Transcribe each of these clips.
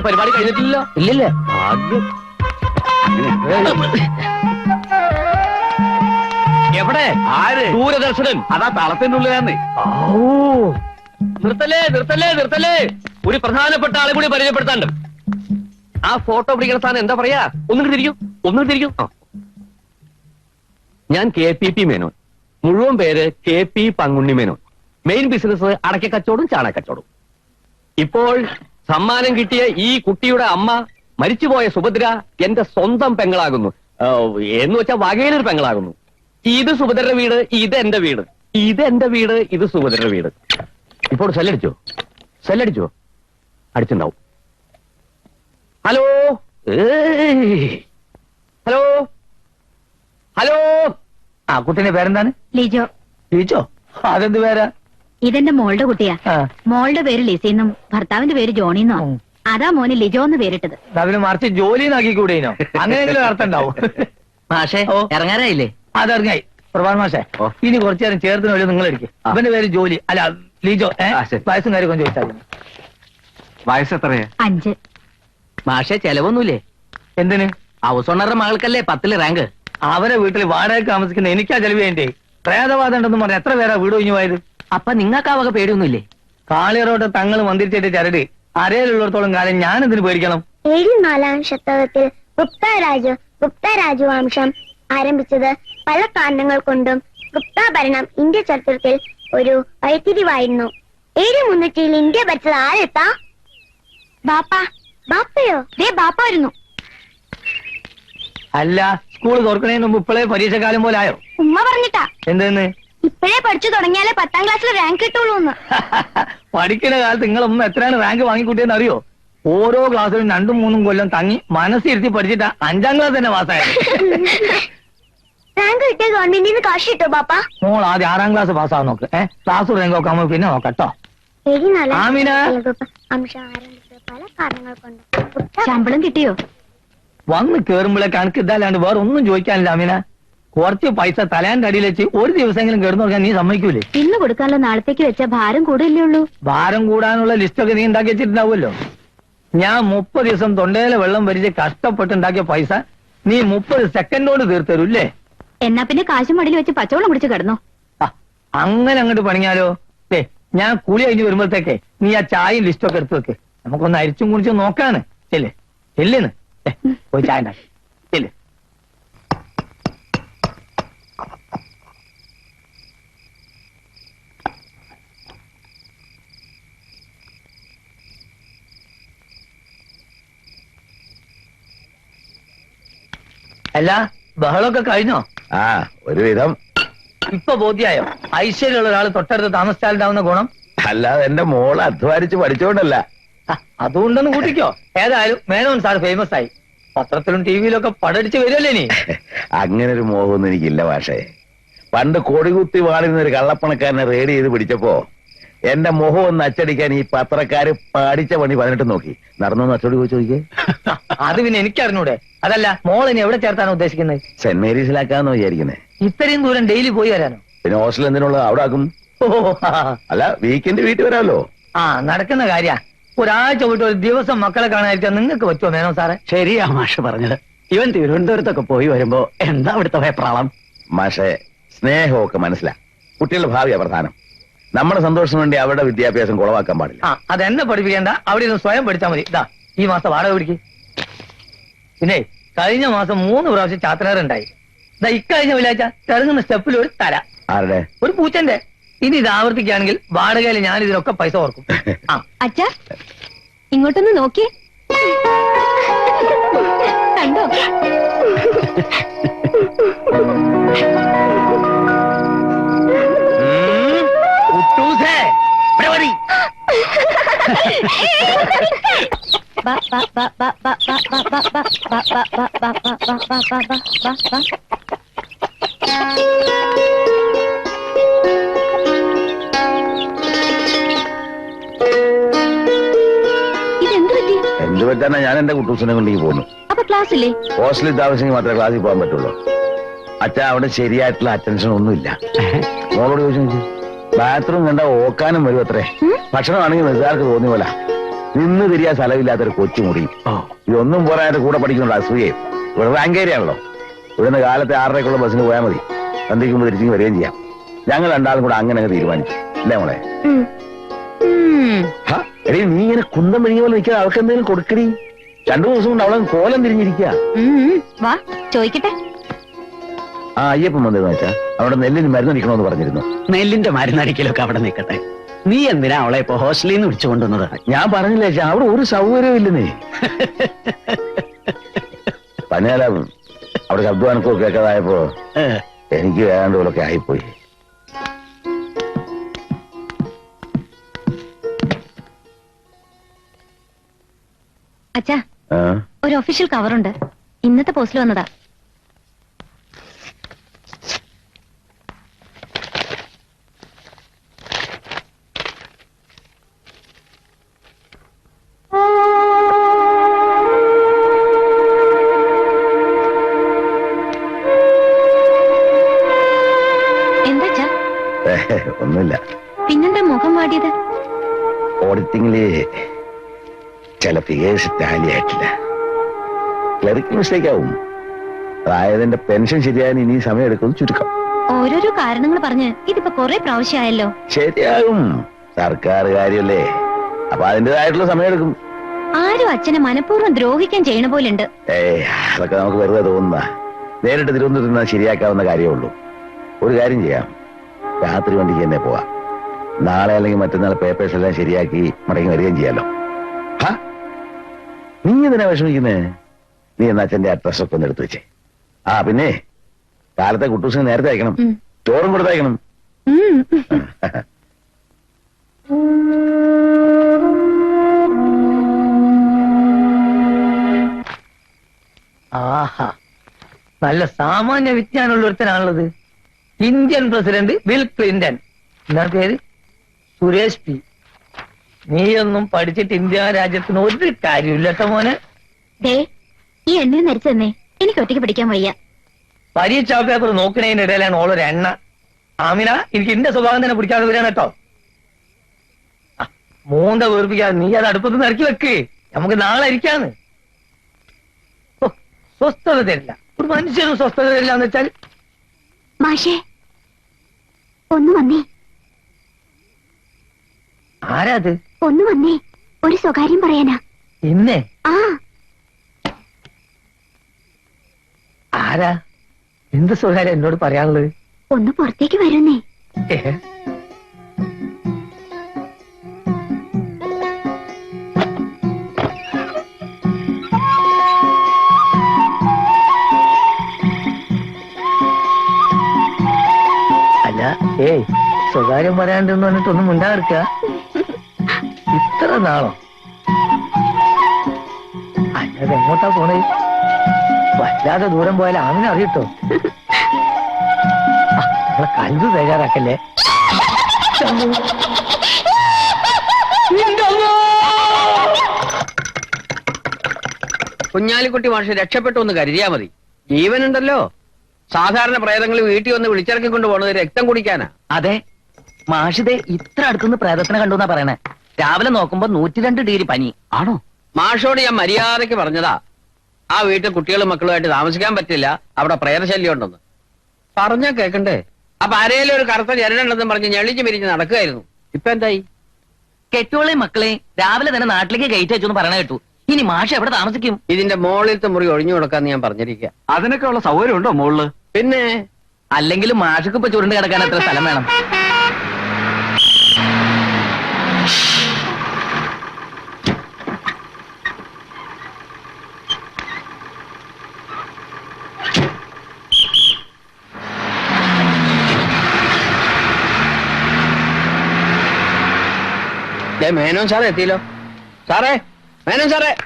ഇതുവരെ പരിപാടി കഴിഞ്ഞിട്ടില്ലല്ലോ. ഇല്ലില്ല. എവിടെ? ആര്? ദൂരദർശനൻ. അതാ തളത്തിന്റെ ഉള്ളിലാന്ന്. ഓ നിർത്തല്ലേ നിർത്തല്ലേ നിർത്തല്ലേ ഒരു പ്രധാനപ്പെട്ട ആളെ കൂടി പരിചയപ്പെടുത്താണ്ട്. ആ ഫോട്ടോ പിടിക്കുന്ന സാധനം എന്താ പറയാ? ഒന്നും തിരിക്കും ഒന്നും തിരിക്കും. ഞാൻ കെ പി പി മേനോൻ. മുഴുവൻ പേര് K P Pankunni Menon. Main business അടക്കക്കച്ചവടും കച്ചവടം ചാണ കച്ചവടം ഇപ്പോൾ സമ്മാനം കിട്ടിയ ഈ കുട്ടിയുടെ അമ്മ മരിച്ചുപോയ സുഭദ്ര എന്റെ സ്വന്തം പെങ്ങളാകുന്നു. എന്ന് വെച്ചാൽ വകയിലൊരു പെങ്ങളാകുന്നു. ഇത് സുഭദ്രയുടെ വീട് ഇത് എന്റെ വീട്. ഇത് എന്റെ വീട് ഇത് സുഭദ്രയുടെ വീട്. ഇപ്പോൾ സെല്ലടിച്ചോ? സെല്ലടിച്ചോ? അടിച്ചിണ്ടാവും. ഹലോ. ഹലോ? ഹലോ? ആ കുട്ടീന്റെ പേരെന്താണ്? ലിജോ. ലിജോ? അതെന്ത് പേരാ? ഇതെന്റെ മോളുടെ കുട്ടിയാ. മോളുടെ പേര് ലിസിന്നും ഭർത്താവിന്റെ പേര് ജോണിന്നോ അതാ മോന് ലിജോ എന്ന് പേരിട്ടത്. അവന് മറിച്ച് ജോലി കൂടെയോ അങ്ങനെയെങ്കിലും അർത്ഥം ഉണ്ടാവും. മാഷേ. ഇറങ്ങാനായില്ലേ? അതറിഞ്ഞായി പ്രഭാത് മാഷേ ഇനി കുറച്ചു നേരം ചേർത്തിന് വഴി നിങ്ങൾ എടുക്കും അവന്റെ ഇവന്റെ പേര് ജോലി. അല്ല ലിജോ വയസ്സും കാര്യം കൊണ്ട് വയസ്സും കാര്യമൊക്കെ ചോദിച്ചാൽ വയസ്സ് എത്രയാ അഞ്ച്. മാഷേ ചെലവൊന്നുമില്ലേ? എന്തിന്? ഹൗസ് ഓണറുടെ മകൾക്കല്ലേ പത്തിൽ റാങ്ക്? അവരെ വീട്ടിൽ വാടക താമസിക്കുന്ന എനിക്കാ ചെലവ് വേണ്ടേ പ്രേതവാദം ഉണ്ടെന്ന് പറഞ്ഞ എത്ര പേരാ വീട് ഒഴിഞ്ഞു പോയത്? അപ്പൊ നിങ്ങൾക്ക് ആ വക പേടിയൊന്നുമില്ലേ? കാളിയറോട്ട് തങ്ങൾ മന്ദിരിച്ചിട്ട് ചരട് അരയിലുള്ളിടത്തോളം കാലം ഞാൻ ഇതിന് പേടിക്കണം? ഏഴിനാലാം ശതകത്തിൽ ഗുപ്ത രാജു ഗുപ്ത രാജവംശം ആരംഭിച്ചത് പല കാരണങ്ങൾ കൊണ്ടും ഗുപ്ത ഭരണം ഇന്ത്യ ചരിത്രത്തിൽ ഒരു വഴിത്തിരിവായിരുന്നു. ഏഴ് മുന്നൂറ്റിയിൽ ഇന്ത്യ ഭരിച്ചത് ആരെത്താ? ബാപ്പ. ബാപ്പയോ? ദേ ബാപ്പ വരുന്നു. അല്ല സ്കൂൾ തുറക്കണതിന് മുമ്പ് ഇപ്പോഴേ പരീക്ഷക്കാലം പോലെ ആയോ ഉമ്മ പറഞ്ഞിട്ടാ. എന്തെന്ന്? ഇപ്പോഴേ പഠിച്ചു തുടങ്ങിയാലേ പത്താം ക്ലാസ്സിൽ റാങ്ക് കിട്ടുള്ളൂ എന്ന്. പഠിക്കുന്ന കാലത്ത് നിങ്ങളൊന്നും എത്രയാണ് റാങ്ക് വാങ്ങിക്കൂട്ടിയെന്ന് അറിയോ? ഓരോ ക്ലാസ്സിലും രണ്ടും മൂന്നും കൊല്ലം തങ്ങി മനസ്സിരുത്തി പഠിച്ചിട്ട് അഞ്ചാം ക്ലാസ് തന്നെ പാസ്സായത്. റാങ്ക് കിട്ടിയ ഗവൺമെന്റിൽ നിന്ന് കാശ് കിട്ടോ പാപ്പ? മോൾ ആദ്യം ആറാം ക്ലാസ് പാസ്സാവാൻ നോക്ക് ഏഹ് ക്ലാസ് റാങ്ക് ഒക്കെ ആവുമ്പോ പിന്നെ നോക്കട്ടോ ആമിന. പല കാരണങ്ങൾ കൊണ്ടും. ശമ്പളം കിട്ടിയോ? വന്ന് കേറുമ്പോഴേ കണക്ക് ഇതല്ലാണ്ട് വേറെ ഒന്നും ചോദിക്കാനില്ല അമീന കുറച്ച് പൈസ തലേന്റെ അടിയിൽ വെച്ച് ഒരു ദിവസമെങ്കിലും കിടന്നു നോക്കാൻ നീ സമ്മതിക്കൂലേ? ഇന്ന് കൊടുക്കാനുള്ള നാളത്തേക്ക് വെച്ച ഭാരം കൂടില്ലേ ഉള്ളൂ. ഭാരം കൂടാനുള്ള ലിസ്റ്റൊക്കെ നീ ഉണ്ടാക്കി വെച്ചിട്ടുണ്ടാവുമല്ലോ. ഞാൻ മുപ്പത് ദിവസം തൊണ്ടയിലെ വെള്ളം വരിച്ച് കഷ്ടപ്പെട്ട് ഉണ്ടാക്കിയ പൈസ നീ മുപ്പത് സെക്കൻഡ് കൊണ്ട് തീർത്തരൂല്ലേ എന്നാ പിന്നെ കാശും മടിയിൽ വെച്ച് പച്ചവെള്ളം കുടിച്ച് കിടന്നു? അങ്ങനെ അങ്ങോട്ട് പണിഞ്ഞാലോ? ഏ ഞാൻ കൂലി കഴിഞ്ഞ് വരുമ്പോഴത്തേക്കേ നീ ആ ചായയും ലിസ്റ്റൊക്കെ എടുത്തു വെക്ക്. നമുക്കൊന്ന് അരിച്ചും കുടിച്ചും നോക്കാണ്. ചെല്ലേ. ചെല്ലേന്ന് പോയി ചായ ഉണ്ടാക്കി ചെല്ല് അല്ല ബഹളമൊക്കെ കഴിഞ്ഞോ? ആ ഒരു ഒരുവിധം. ഇപ്പൊ ബോധ്യായോ? ഐശ്വര്യമുള്ള ഒരാൾ തൊട്ടടുത്ത് താമസിച്ചാലുണ്ടാവുന്ന ഗുണം? അല്ലാതെ എന്റെ മോൾ അധ്വാനിച്ച് പഠിച്ചോണ്ടല്ല. ആ, അതുകൊണ്ടൊന്ന് കൂട്ടിക്കോ. ഏതായാലും മേനോൻ സാർ ഫേമസ് ആയി. പത്രത്തിലും ടിവിയിലൊക്കെ പടടിച്ച് വരുമല്ലേ നീ അങ്ങനെ ഒരു മോഹമൊന്നും എനിക്കില്ല പക്ഷേ പണ്ട് കൊടികുത്തി വാണിരുന്ന ഒരു കള്ളപ്പണക്കാരനെ റേഡ് ചെയ്ത് പിടിച്ചപ്പോ എന്റെ മുഖം ഒന്ന് അച്ചടിക്കാൻ ഈ പത്രക്കാര് പഠിച്ച പണി പതിനെട്ട് നോക്കി. നടന്നു അച്ചടി പോയി ചോദിക്കേ? അത് പിന്നെ എനിക്കറിഞ്ഞൂടെ. അതല്ല മോൾ ഇനി എവിടെ ചേർത്താണ് ഉദ്ദേശിക്കുന്നത് സെന്റ് മേരീസിലാക്കാന്ന് വിചാരിക്കുന്നേ. ഇത്രയും ദൂരം ഡെയിലി പോയി വരാനോ? പിന്നെ ഹോസ്റ്റൽ എന്തിനുള്ള അവിടെ ആക്കും. ഓ ആ, അല്ല വീക്കെൻഡ് വീട്ടിൽ വരാമല്ലോ. ആ നടക്കുന്ന കാര്യ. ഒരാഴ്ച പോയിട്ട് ഒരു ദിവസം മക്കളെ കാണാതിരിക്കാൻ നിങ്ങൾക്ക് പറ്റുമോ മേനോ സാറേ? ശരിയാ മാഷ പറഞ്ഞത്. ഇവൻ തിരുവനന്തപുരത്തൊക്കെ പോയി വരുമ്പോ എന്താ അവിടുത്തെ വെപ്രാളം മാഷെ സ്നേഹമൊക്കെ മനസ്സിലാ. കുട്ടികളുടെ ഭാവിയാ പ്രധാനം. നമ്മുടെ സന്തോഷത്തിന് വേണ്ടി അവരുടെ വിദ്യാഭ്യാസം കുളവാക്കാൻ പാടില്ല. ആ അതെന്നെ പഠിപ്പിക്കേണ്ട. അവിടെ ഇരുന്ന് സ്വയം പഠിച്ചാൽ മതി. ഇതാ ഈ മാസം വാടക പിടിക്ക്. പിന്നെ കഴിഞ്ഞ മാസം മൂന്ന് പ്രാവശ്യം ചാത്തനാറുണ്ടായി ഇതാ ഇക്കഴിഞ്ഞ വെള്ളിയാഴ്ച തിരങ്ങുന്ന സ്റ്റെപ്പിൽ ഒരു തര ആരുടെ? ഒരു പൂച്ചന്റെ. ഇനി ഇത് ആവർത്തിക്കുകയാണെങ്കിൽ വാടകയിൽ ഞാൻ ഇതിനൊക്കെ പൈസ ഓർക്കും. ആ. അച്ഛാ ഇങ്ങോട്ടൊന്ന് നോക്കി കണ്ടോ? എന്ത് പറ്റാനാ ഞാൻ എന്റെ കുട്ടൂസിനെ കൊണ്ട് ഈ പോന്നു. അപ്പൊ ക്ലാസ്സില്ലേ? ഹോസ്റ്റലിൽ താമസിച്ചെങ്കിൽ മാത്രമേ ക്ലാസ്സിൽ പോകാൻ പറ്റുള്ളൂ. അച്ഛാ അവിടെ ശരിയായിട്ടുള്ള അറ്റൻഷൻ ഒന്നുമില്ല. മോളോട് ചോദിച്ചു ബാത്റൂം കണ്ട ഓക്കാനും വരും അത്രേ. ഭക്ഷണമാണെങ്കിൽ നിസ്സാർക്ക് തോന്നിയ പോലെ. നിന്ന് തിരിയാൻ സ്ഥലമില്ലാത്തൊരു കൊച്ചുമുറി ഇതൊന്നും പോരാതെ കൂടെ പഠിക്കുന്നുണ്ട് അസൂയയും ഇവിടെ റാങ്കേരിയാണല്ലോ. ഇവിടുന്ന് കാലത്തെ ആറരക്കുള്ള ബസ്സിന് പോയാൽ മതി. സന്ധ്യക്കുമ്പോൾ തിരിച്ചു വരികയും ചെയ്യാം. ഞങ്ങൾ രണ്ടാളും കൂടെ അങ്ങനെ അങ്ങ് തീരുമാനിച്ചു. അല്ലേ മോളെ? എടീ നീ ഇങ്ങനെ കുന്തം മെഴുകി പോലെ നിൽക്കാതെ അവൾക്ക് എന്തെങ്കിലും കൊടുക്കടി? രണ്ടു ദിവസം കൊണ്ട് അവളെ കോലം തിരിഞ്ഞിരിക്കുക ചോദിക്കട്ടെ. ആ അയ്യപ്പൻ വന്നിരുന്നു വെച്ചാ അവിടെ നെല്ലിന് മരുന്നടിക്കണമെന്ന് പറഞ്ഞിരുന്നു. നെല്ലിന്റെ മരുന്നടിക്കലൊക്കെ അവിടെ നിൽക്കട്ടെ. നീ എന്തിനാ അവളെ ഇപ്പൊ ഹോസ്റ്റലിൽ നിന്ന് വിളിച്ചു കൊണ്ടുവന്നത് ഞാൻ പറഞ്ഞില്ല ചേച്ചാ അവിടെ ഒരു സൗകര്യവും ഇല്ലെന്നേ. പനിയാല അവിടെ ശബ്ദം അനക്കോ കേൾക്കാതായപ്പോ എനിക്ക് വേണ്ട പോലൊക്കെ ആയിപ്പോയി. അച്ഛാ ആ? ഒരു ഒഫീഷ്യൽ കവറുണ്ട് ഇന്നത്തെ പോസ്റ്റിൽ വന്നതാ. ഒന്നുമില്ല. പിന്നെന്താ മുഖം വാടിയത്? ഓഡിറ്റിംഗിൽ ചില ഫിഗേഴ്സ് ടാലി ആയിട്ടില്ല. ക്ലറിക്കൽ മിസ്റ്റേക്ക് ആവും. അതായത് പെൻഷൻ ശരിയാൻ ഇനി സമയം എടുക്കും ചുരുക്കം. ഓരോരോ കാരണങ്ങൾ പറഞ്ഞ് ഇതിപ്പോ കുറെ പ്രാവശ്യമായല്ലോ. ശരിയാകും. സർക്കാർ കാര്യമല്ലേ അപ്പൊ അതിന്റേതായിട്ടുള്ള സമയം എടുക്കും. ആരും അച്ഛനെ മനഃപൂർവം ദ്രോഹിക്കാൻ ചെയ്യണ പോലുണ്ട്. അതൊക്കെ നമുക്ക് വെറുതെ തോന്നുന്ന നേരിട്ട് തിരുവനന്തപുരത്ത് നിന്നാൽ ശരിയാക്കാവുന്ന കാര്യമുള്ളൂ ഒരു കാര്യം ചെയ്യാം. രാത്രി വണ്ടിക്ക് തന്നെ പോവാം. നാളെ അല്ലെങ്കിൽ മറ്റന്നാൾ പേപ്പേഴ്സ് എല്ലാം ശരിയാക്കി മടങ്ങി വരികയും ചെയ്യാലോ. ഹാ? നീ എന്തിനാ വിഷമിക്കുന്നേ? നീ എന്നാ അച്ഛന്റെ അഡ്രസ് ഒക്കെ ഒന്ന് എടുത്തു വെച്ചേ. ആ പിന്നെ കാലത്തെ കുട്ടൂസിന് നേരത്തെ അയക്കണം. ചോറും കൊടുത്തയക്കണം ആഹാ. നല്ല സാമാന്യ വിജ്ഞാനമുള്ള ഒരുത്തനാണുള്ളത്. Indian president Bill Clinton. എന്താ പേര്? സുരേഷ് പി. നീയൊന്നും പഠിച്ചിട്ട് ഇന്ത്യ രാജ്യത്തിന് ഒരു കാര്യമില്ല മോന്. ദേ ഈ എണ്ണയിൽ നരിച്ചു എനിക്ക് ഒറ്റയ്ക്ക് പഠിക്കാൻ വയ്യ. പരീക്ഷാ പേപ്പർ നോക്കുന്നതിനിടയിലാണ് ഓളൊരു എണ്ണ. ആമിന എനിക്ക് എന്റെ സ്വഭാവം തന്നെ പിടിക്കാതെ വരാൻ കേട്ടോ. ആ, മൂന്ത വീർപ്പിക്കാതെ നീ അത് അടുപ്പത്ത് നിന്ന് ഇറക്കി വെക്ക്. നമുക്ക് നാളെ ഇരിക്കാന്ന്. സ്വസ്ഥത തരില്ല ഒരു മനുഷ്യനും സ്വസ്ഥത തരില്ല എന്ന് വെച്ചാൽ മാഷേ ഒന്ന് വന്നേ. ആരാ അത് ഒന്ന് വന്നേ. ഒരു സ്വകാര്യം പറയാനാ. ഇന്നേ? ആ. ആരാ? എന്ത് സ്വകാര്യം എന്നോട് പറയാനുള്ളത്? ഒന്ന് പുറത്തേക്ക് വരുന്നേ. ഏ? ഏയ് സ്വകാര്യം പറയാണ്ടെന്ന് പറഞ്ഞിട്ടൊന്നും മിണ്ടാതിരിക്ക. ഇത്ര നാളോ. അല്ലാതെ എങ്ങോട്ടാ പോണേ? വല്ലാതെ ദൂരം പോയാൽ അങ്ങനെ അറിയട്ടോ. നമ്മളെ കൽവ് തയ്യാറാക്കല്ലേ? കുഞ്ഞാലിക്കുട്ടി മാഷ് രക്ഷപ്പെട്ടു എന്ന് കരുതിയാ മതി. ജീവനുണ്ടല്ലോ. സാധാരണ പ്രേതങ്ങൾ വീട്ടിൽ വന്ന് വിളിച്ചിറക്കി കൊണ്ട് പോണത് രക്തം കുടിക്കാനാ. അതെ. മാഷിതെ ഇത്ര അടുത്തുനിന്ന് പ്രേതത്തിനെ കണ്ടു എന്നാ പറയണേ. രാവിലെ നോക്കുമ്പോ നൂറ്റിരണ്ട് ഡിഗ്രി പനി. ആണോ? മാഷോട് ഞാൻ മര്യാദയ്ക്ക് പറഞ്ഞതാ. ആ വീട്ടിൽ കുട്ടികളും മക്കളുമായിട്ട് താമസിക്കാൻ പറ്റില്ല. അവിടെ പ്രേതശല്യം ഉണ്ടെന്ന് പറഞ്ഞാ കേക്കണ്ടേ? അപ്പൊ ആരേലും ഒരു കറുത്ത ജനനുണ്ടെന്ന് പറഞ്ഞ് ഞെളിഞ്ഞു പിരിഞ്ഞ് നടക്കുകയായിരുന്നു. ഇപ്പൊ എന്തായി? കെട്ടോളെ മക്കളെ രാവിലെ തന്നെ നാട്ടിലേക്ക് കയറ്റി വെച്ചു എന്ന് പറയണ കേട്ടു. ഇനി മാഷ് എവിടെ താമസിക്കും? ഇതിന്റെ മോളിലത്തെ മുറി ഒഴിഞ്ഞു കൊടുക്കാന്ന് ഞാൻ പറഞ്ഞിരിക്കുക അതിനൊക്കെ ഉള്ള സൗകര്യം ഉണ്ടോ മുകളിൽ പിന്നെ അല്ലെങ്കിൽ മാഷക്ക് ഇപ്പൊ ചുരുണ്ട് കിടക്കാൻ എത്ര സ്ഥലം വേണം. മേനോൻ സാറേ എത്തിയല്ലോ. സാറേ മേനോൻ സാറേ.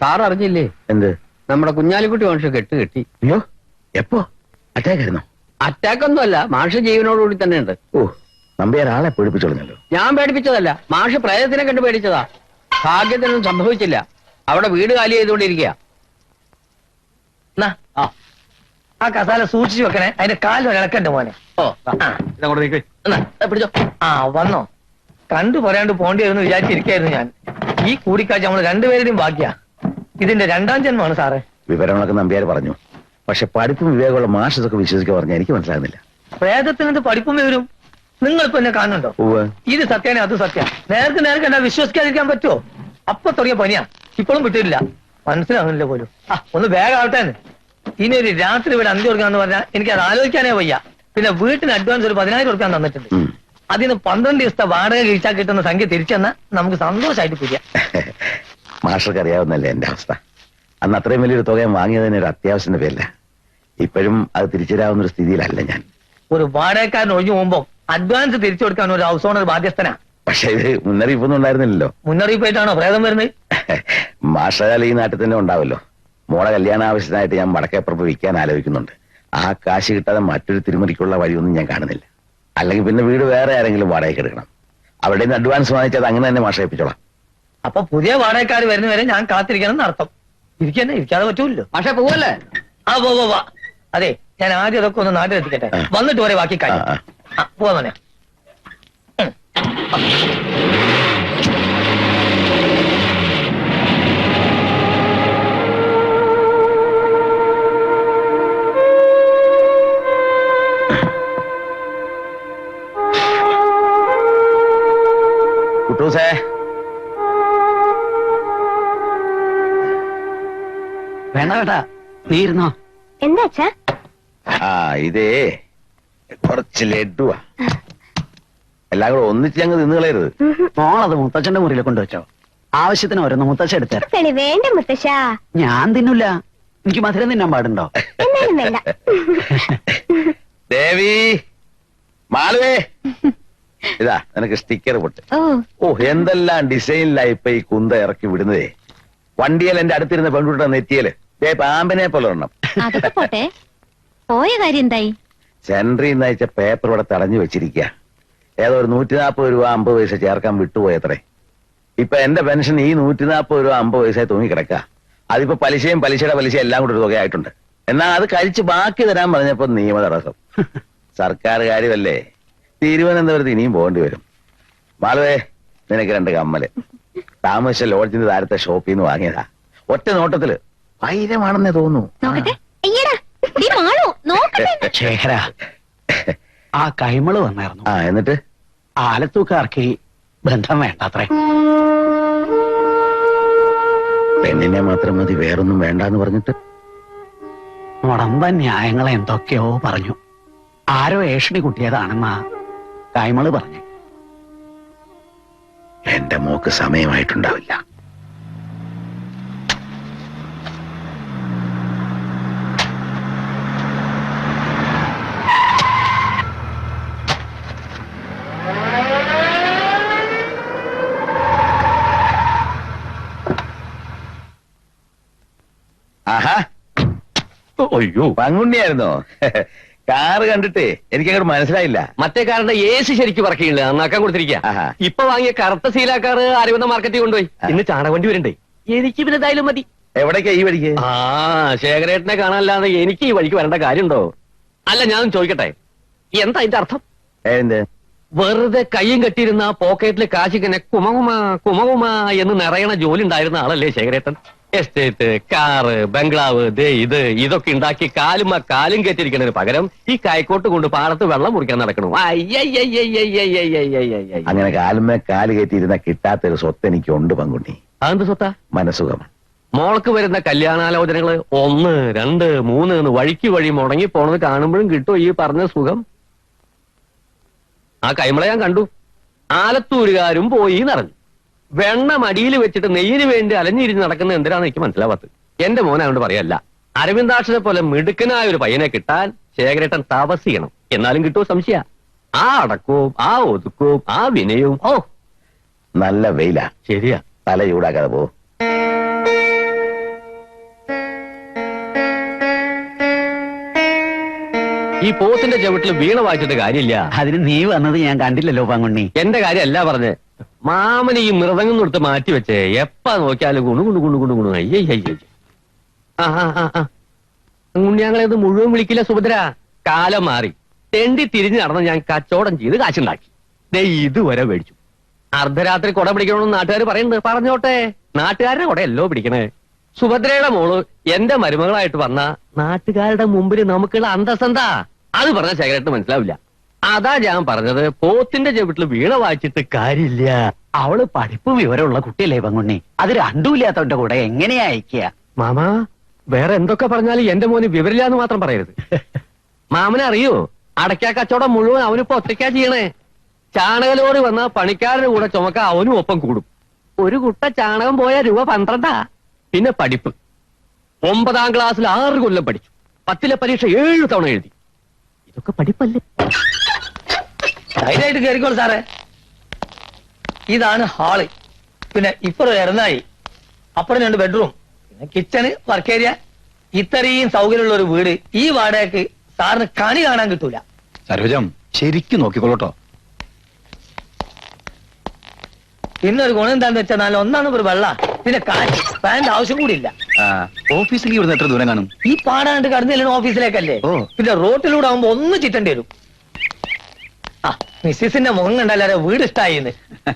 സാർ അറിഞ്ഞില്ലേ? എന്ത്? നമ്മുടെ കുഞ്ഞാലിക്കുട്ടി മനുഷ്യ കെട്ട് കെട്ടി. അയ്യോ എപ്പോ? അറ്റാക്ക് ഒന്നും അല്ല ഒന്നുമല്ല മാഷ് ജീവനോടുകൂടി തന്നെ ഉണ്ട് ഓ നമ്പി ആളെ പേടിപ്പിച്ചോളഞ്ഞല്ലോ ഞാൻ പേടിപ്പിച്ചതല്ല മാഷ് പ്രേതത്തിനെ കണ്ട് പേടിച്ചതാ. ഭാഗ്യത്തിനൊന്നും സംഭവിച്ചില്ല. അവിടെ വീട് കാലി ചെയ്തുകൊണ്ടിരിക്കുക ആ. കസാല സൂക്ഷിച്ചു വെക്കണേ അതിന്റെ കാൽ ഇളക്കണ്ട മോനെ? ഓ പിടിച്ചോ. ആ വന്നോ. കണ്ടു പറയാണ്ട് പോണ്ടിയായിരുന്നു വിചാരിച്ചിരിക്കായിരുന്നു ഞാൻ. ഈ കൂടിക്കാഴ്ച നമ്മൾ രണ്ടുപേരുടെയും ഭാഗ്യ. ഇതിന്റെ രണ്ടാം ജന്മമാണ് സാറേ. വിവരങ്ങളൊക്കെ നമ്പിയാർ പറഞ്ഞു. പക്ഷെ പഠിപ്പും വിവേകമുള്ള മാഷ് വിശ്വസിക്കാൻ പറഞ്ഞാൽ എനിക്ക് മനസ്സിലാകുന്നില്ല. പ്രേതത്തിന് എന്ത് പഠിപ്പും വരും നിങ്ങളിപ്പോ എന്നെ കാണുന്നുണ്ടോ? ഇത് സത്യാണ് അത് സത്യ നേർക്ക് നേർക്ക് എന്നാ വിശ്വസിക്കാതിരിക്കാൻ പറ്റുമോ അപ്പൊ തുടങ്ങിയ പനിയാ ഇപ്പോഴും വിട്ടില്ല മനസ്സിലാകുന്നില്ല പോലും. ആ ഒന്ന് വേഗം ആവട്ടെ ഇനി ഒരു രാത്രി ഇവിടെ അന്തി കൊടുക്കാന്ന് പറഞ്ഞാൽ എനിക്ക് അത് ആലോചിക്കാനേ വയ്യ. പിന്നെ വീട്ടിന് അഡ്വാൻസ് ഒരു പതിനായിരം കൊടുക്കാൻ തന്നിട്ടുണ്ട്. ഉം. അതിന് പന്ത്രണ്ട് ദിവസത്തെ വാടക കഴിച്ചാൽ കിട്ടുന്ന സംഖ്യ തിരിച്ചെന്നാൽ നമുക്ക് സന്തോഷമായിട്ട് പിരിയാം. മാഷർക്ക് അറിയാവുന്നല്ലേ എന്റെ അവസ്ഥ? അന്ന് അത്രയും വലിയൊരു തുകയും വാങ്ങിയതിന് ഒരു അത്യാവശ്യത്തിന്റെ പേരില്ല ഇപ്പോഴും അത് തിരിച്ചുതരാവുന്ന ഒരു സ്ഥിതിയിലല്ല ഞാൻ. ഒരു വാടകക്കാരൻ ഒഴിഞ്ഞു പോകുമ്പോ അഡ്വാൻസ് തിരിച്ചു കൊടുക്കാൻ ഒരു ഹൗസ് ഓണർ ബാധ്യസ്ഥനാ. പക്ഷെ ഇത് മുന്നറിയിപ്പൊന്നും ഉണ്ടായിരുന്നില്ലല്ലോ. മുന്നറിയിപ്പായിട്ടാണോ പ്രേതം വരുന്നത്? മാഷകാല ഈ നാട്ടിൽ തന്നെ ഉണ്ടാവല്ലോ. മോളെ കല്യാണ ആവശ്യത്തിനായിട്ട് ഞാൻ വടക്കേപ്പുറപ്പ് വിൽക്കാൻ ആലോചിക്കുന്നുണ്ട്. ആ കാശ് കിട്ടാതെ മറ്റൊരു തിരുമുറിക്കുള്ള വഴിയൊന്നും ഞാൻ കാണുന്നില്ല. അല്ലെങ്കിൽ പിന്നെ വീട് വേറെ ആരെങ്കിലും വാടകയ്ക്ക് എടുക്കണം. അവിടെ നിന്ന് അഡ്വാൻസ് വാങ്ങിച്ചത് അങ്ങനെ തന്നെ മാഷേപ്പിച്ചോളാം അപ്പൊ പുതിയ വാടകക്കാർ വരുന്നവരെ ഞാൻ കാത്തിരിക്കണം എന്നർത്ഥം. ഇരിക്കന്നെ? ഇരിക്കാതെ പറ്റൂല്ലോ പക്ഷെ പോവല്ലേ? ആ പോ പോ, അതെ ഞാൻ ആദ്യം അതൊക്കെ ഒന്ന് നാട്ടിലെത്തിക്കട്ടെ വന്നിട്ട് വരെ ബാക്കി കാര്യം. ആ, ആ, പോവാ മോനെ. കുട്ടൂസേ. വേണ്ട നീ ഇരുന്നോ. എന്താ ആ ഇതേ കുറച്ച് ലഡുവാ എല്ലാം കൂടെ ഒന്നിച്ച് ഞങ്ങൾ നിന്ന് കളയരുത്. മോളത് മുത്തച്ഛന്റെ മുറിയിൽ കൊണ്ടുവച്ചോ. ആവശ്യത്തിന് ഓരോന്ന് മുത്തച്ഛ എടുത്തരാം വേണ്ട മുത്തശ്ശ. ഞാൻ തിന്നില്ല എനിക്ക് മധുരം തിന്നാൻ പാടുണ്ടോ? എന്നാലും ദേവി മാളുവേ. ഇതാ നിനക്ക് സ്റ്റിക്കർ പൊട്ട്. ഓ. ഓ എന്തെല്ലാം ഡിസൈനിലാ ഇപ്പൊ ഈ കുന്ത ഇറക്കി വിടുന്നതേ. വണ്ടിയൽ എന്റെ അടുത്തിരുന്ന പെൺകുട്ടിയുടെ നെറ്റിയൽ. പാമ്പിനെ പോലെ പോട്ടെ. പോയ കാര്യം എന്തായി? സെൻട്രി പേപ്പർ ഇവിടെ തടഞ്ഞു വെച്ചിരിക്കുക ഏതോ ഒരു നൂറ്റി രൂപ അമ്പത് പൈസ ചേർക്കാൻ വിട്ടുപോയത്രേ. ഇപ്പൊ എന്റെ പെൻഷൻ ഈ നൂറ്റി നാൽപ്പത് രൂപ അമ്പത് പൈസ തൂങ്ങി അതിപ്പോ പലിശയും പലിശയുടെ പലിശയും എല്ലാം കൂടി ഒരു തുകയായിട്ടുണ്ട്. എന്നാൽ അത് കഴിച്ച് ബാക്കി തരാൻ പറഞ്ഞപ്പോ നിയമ തടസ്സം. സർക്കാർ കാര്യമല്ലേ തിരുവനന്തപുരത്ത് ഇനിയും പോകേണ്ടി വരും. മാളവേ നിനക്ക് രണ്ട് കമ്മൽ. താമസിച്ച ലോഡ്ജിന്റെ താരത്തെ ഷോപ്പിൽ നിന്ന് വാങ്ങിയതാ. ഒറ്റ നോട്ടത്തിൽ ആയിരമാണെന്ന് തോന്നുന്നു. ആ. കൈമൾ വന്നായിരുന്നു. ആ എന്നിട്ട്? ആലത്തൂക്കാർക്ക് ബന്ധം വേണ്ടത്രേ. പെണ്ണിനെ മാത്രം മതി വേറൊന്നും വേണ്ടെന്ന് പറഞ്ഞിട്ട്. മുടമ്പ ന്യായങ്ങൾ എന്തൊക്കെയോ പറഞ്ഞു. ആരോ ഏഷണി കുട്ടിയതാണെന്നാ കൈമൾ പറഞ്ഞു. എന്റെ മോക്ക് സമയമായിട്ടുണ്ടാവില്ല. അയ്യോ. പങ്കുണ്ണിയായിരുന്നോ? കാറ് കണ്ടിട്ടേ എനിക്ക് അങ്ങോട്ട് മനസ്സിലായില്ല. മറ്റേ കാറിന്റെ ഏസി ശരിക്കും പറക്കില്ല നന്നാക്കാൻ കൊടുത്തിരിക്കാ. ഇപ്പൊ വാങ്ങിയ കറുത്ത സീലാക്കാറ് അരവിന്ദ മാർക്കറ്റിൽ കൊണ്ടുപോയി. ഇന്ന് ചാണകവണ്ടി വരണ്ടേ? എനിക്ക് പിന്നെ എന്തായാലും മതി. എവിടേക്കാ ഈ വഴിക്ക്? ആ ശേഖരേട്ടനെ കാണാനല്ലാതെ എനിക്ക് ഈ വഴിക്ക് വരേണ്ട കാര്യമുണ്ടോ? അല്ല ഞാൻ ചോദിക്കട്ടെ? എന്താ അതിന്റെ അർത്ഥം? എന്ത്? വെറുതെ കയ്യും കെട്ടിയിരുന്ന പോക്കറ്റിലെ കാശിക്കനെ കുമകുമാ കുമകുമാ എന്ന് നിറയണ ജോലി ഉണ്ടായിരുന്ന ആളല്ലേ ശേഖരേട്ടൻ? എസ്റ്റേറ്റ് കാറ് ബംഗ്ലാവ് ദേ ഇത് ഇതൊക്കെ ഉണ്ടാക്കി കാലും ആ കാലും കയറ്റിരിക്കണതിന് പകരം ഈ കായ്ക്കോട്ട് കൊണ്ട് പാടത്ത് വെള്ളം മുറിക്കാൻ നടക്കണു. അങ്ങനെ കാലുമേ കാൽ കയറ്റിയിരുന്ന കിട്ടാത്തൊരു സ്വത്ത് എനിക്ക് ഉണ്ട് പങ്കുണ്ണി അതെന്ത് സ്വത്താ മനസുഖം മോൾക്ക് വരുന്ന കല്യാണാലോചനകൾ ഒന്ന് രണ്ട് മൂന്ന് എന്ന് വഴിക്ക് വഴി മുടങ്ങി പോണത് കാണുമ്പോഴും കിട്ടും ഈ പറഞ്ഞ സുഖം ആ കൈമള ഞാൻ കണ്ടു. ആലത്തൂരുകാരും പോയി നിറഞ്ഞു. വെണ്ണ മടിയിൽ വെച്ചിട്ട് നെയ്യിന് വേണ്ടി അലഞ്ഞിരിഞ്ഞ് നടക്കുന്ന എന്തിനാന്ന് എനിക്ക് മനസ്സിലാവാത്തത്. എന്റെ മോനെ അതുകൊണ്ട് പറയല്ല. അരവിന്ദാക്ഷനെ പോലെ മിടുക്കനായ ഒരു പയ്യനെ കിട്ടാൻ ശേഖരേട്ടൻ തപസ് ചെയ്യണം എന്നാലും കിട്ടുമോ സംശയ? ആ അടക്കവും ആ ഒതുക്കവും ആ വിനയവും ഓ നല്ല വെയിലാ. ശരിയാ. തല ചൂടാക്കാതെ പോ. ഈ പോത്തിന്റെ ചവിട്ടിൽ വീണ വായിച്ചിട്ട് കാര്യമില്ല. അതിന് നീ വന്നത് ഞാൻ കണ്ടില്ലല്ലോ പാങ്കുണ്ണി എന്റെ കാര്യമല്ല പറഞ്ഞ്. മാമന് ഈ മൃതങ്ങും കൊടുത്ത് മാറ്റി വെച്ചേ എപ്പാ നോക്കിയാലും ഗുണു ഗുണു ഗുണു ഗുണു ഗുണു. അയ്യേ അയ്യേ ആ ഞങ്ങളത് മുഴുവൻ വിളിക്കില്ല സുഭദ്ര. കാലം മാറി. തെണ്ടി തിരിഞ്ഞു നടന്ന് ഞാൻ കച്ചവടം ചെയ്ത് കാശുണ്ടാക്കി. ദേ ഇതുവരെ മേടിച്ചു. അർദ്ധരാത്രി കുട പിടിക്കണമെന്ന് നാട്ടുകാർ പറയുന്നുണ്ട്. പറഞ്ഞോട്ടെ. നാട്ടുകാരുടെ കുടയല്ലോ പിടിക്കണേ. സുഭദ്രയുടെ മോൾ എന്റെ മരുമകളായിട്ട് വന്ന നാട്ടുകാരുടെ മുമ്പിൽ നമുക്കുള്ള അന്തസ്സെന്താ? അത് പറഞ്ഞ ശേഖരട്ട് മനസ്സിലാവില്ല. അതാ ഞാൻ പറഞ്ഞത് പോത്തിന്റെ ചെവിട്ടിൽ വീണ വായിച്ചിട്ട് കാര്യമില്ല. അവൾ പഠിപ്പ് വിവരമുള്ള കുട്ടിയല്ലേ പങ്കുണ്ണി. അത് രണ്ടുമില്ലാത്തവന്റെ കൂടെ എങ്ങനെയാ അയക്കുക? മാമ വേറെ എന്തൊക്കെ പറഞ്ഞാലും എന്റെ മോന് വിവരില്ല എന്ന് മാത്രം പറയരുത്. മാമനെ അറിയോ? അടയ്ക്കാ കച്ചവടം മുഴുവൻ അവനിപ്പോ ഒറ്റയ്ക്കാ ചെയ്യണേ. ചാണകലോറി വന്ന പണിക്കാരുടെ കൂടെ ചുമക്ക അവനും ഒപ്പം കൂടും. ഒരു കുട്ട ചാണകം പോയ രൂപ പന്ത്രണ്ടാ? പിന്നെ പഠിപ്പ്. ഒമ്പതാം ക്ലാസ്സിൽ ആറ് കൊല്ലം പഠിച്ചു. പത്തിലെ പരീക്ഷ ഏഴ് തവണ എഴുതി. ഇതൊക്കെ പഠിപ്പല്ലേ? ധൈര്യമായിട്ട് കയറിക്കോളൂ സാറേ. ഇതാണ് ഹാൾ. പിന്നെ ഇപ്പുറം ഇറന്നായി അപ്പുറം രണ്ട് ബെഡ്റൂം. പിന്നെ കിച്ചണ് വർക്ക് ഏരിയ. ഇത്രയും സൗകര്യമുള്ള ഒരു വീട് ഈ വാടകയ്ക്ക് സാറിന് കണി കാണാൻ കിട്ടൂല. സരോജം ശരിക്കും നോക്കിക്കോളൂട്ടോ. പിന്നെ ഒരു ഗുണം എന്താന്ന് വെച്ചാൽ നല്ല ഒന്നാണ് ഒരു വെള്ള. പിന്നെ കാറ്റ് ഫാനിന്റെ ആവശ്യം കൂടി ഇല്ല ഓഫീസിലേക്ക് ഇവിടുന്ന് എത്ര ദൂരം കാണും? ഈ പാടാണ്ട് കടന്നില്ല ഓഫീസിലേക്കല്ലേ? ഓ. പിന്നെ റോട്ടിലൂടെ ആവുമ്പോ ഒന്ന് ചിറ്റേണ്ടി വരും. ആ മിസ്സിന്റെ മുഖം കണ്ടല്ലാരെ വീട് ഇഷ്ടായിന്ന്?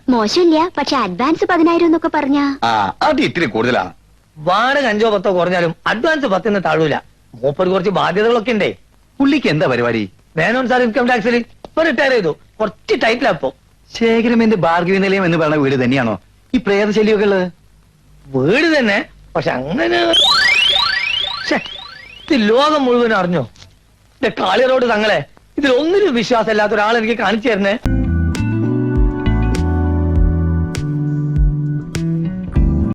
മോശമില്ല പക്ഷെ അഡ്വാൻസ് പതിനായിരം എന്നൊക്കെ പറഞ്ഞ. ആ അത് ഇത്തിരി കൂടുതലാണ് വാടക അഞ്ചോ പത്തോ കുറഞ്ഞാലും അഡ്വാൻസ് പത്തിന് താഴൂല. മൂപ്പർ കുറച്ച് ബാധ്യതകളൊക്കെ ഉണ്ടേ പുള്ളിക്ക് എന്താ പരിപാടി? വേണോ സാർ ഇൻകം ടാക്സിൽ ഇപ്പൊ റിട്ടയർ ചെയ്തു. കുറച്ച് ടൈറ്റിലാ ഇപ്പൊ. ശേഖരമേന്റെ ഭാർഗവി നിലയം എന്ന് പറയുന്ന വീട് തന്നെയാണോ? ഈ പ്രേതശല്യമൊക്കെ ഉള്ളത്? വീട് തന്നെ. പക്ഷെ അങ്ങനെ ഇത് ലോകം മുഴുവൻ അറിഞ്ഞോ? എന്റെ കാളിയറോട് തങ്ങളെ ഇതിൽ ഒന്നിനും വിശ്വാസമില്ലാത്ത ഒരാൾ എനിക്ക് കാണിച്ചു തരണേ